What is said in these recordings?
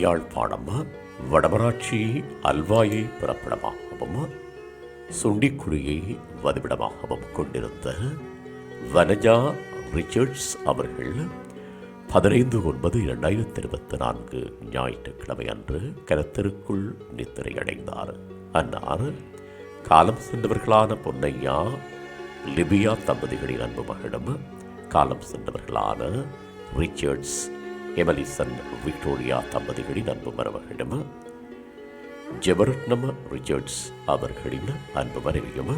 யாழ்ப்பாணம் வடமராட்சி அல்வாயை பிறப்பிடமாகவும் சுண்டிக்குழியை வதிவிடமாகவும் கொண்டிருந்த வனஜா ரிச்சர்ட்ஸ் அவர்கள் பதினைந்து ஒன்பது இரண்டாயிரத்தி இருபத்தி நான்கு ஞாயிற்றுக்கிழமை அன்று கருத்தருக்குள் நித்திரையடைந்தார். அன்னார் காலம் சென்றவர்களான பொன்னையா லிபியா தம்பதிகளின் அன்பு மகளும் காலம் சென்றவர்களான ரிச்சர்ட்ஸ் எமலிசன் விக்டோரியா தம்பதிகளின் அன்பு மருமகளிடம் ஜெபரட்னம ரிச்சர்ட்ஸ் அவர்களின் அன்பு மனைவியும்?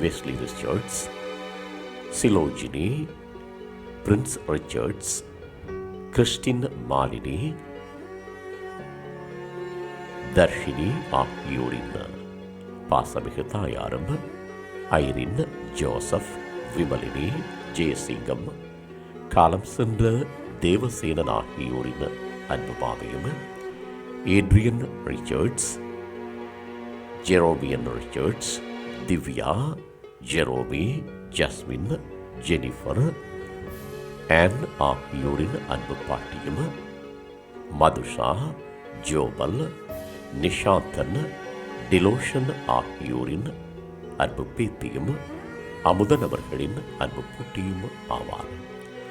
Wesley Richards Silojini Prince Richards Christine Malini Darshini ஆகியோரின் பாசமிகு தாயாரும் ஐரின் ஜோசப் விமலினி ஜெயசிங்கம் காலம் சென்ற தேவசேனன் ஆகியோரின் அன்பு மாமியும் Adrian Richards Jeromian Richards Divya Jeromy Jasmine Jennifer Ann ஆகியோரின் அன்பு பாட்டியும். மதுஷா ஜோபல் நிஷாந்தன் டிலோஷன் ஆகியோரின் அன்பு பேத்தியும். அமுதன் அவர்களின் அன்பு பூட்டியும் ஆவார்.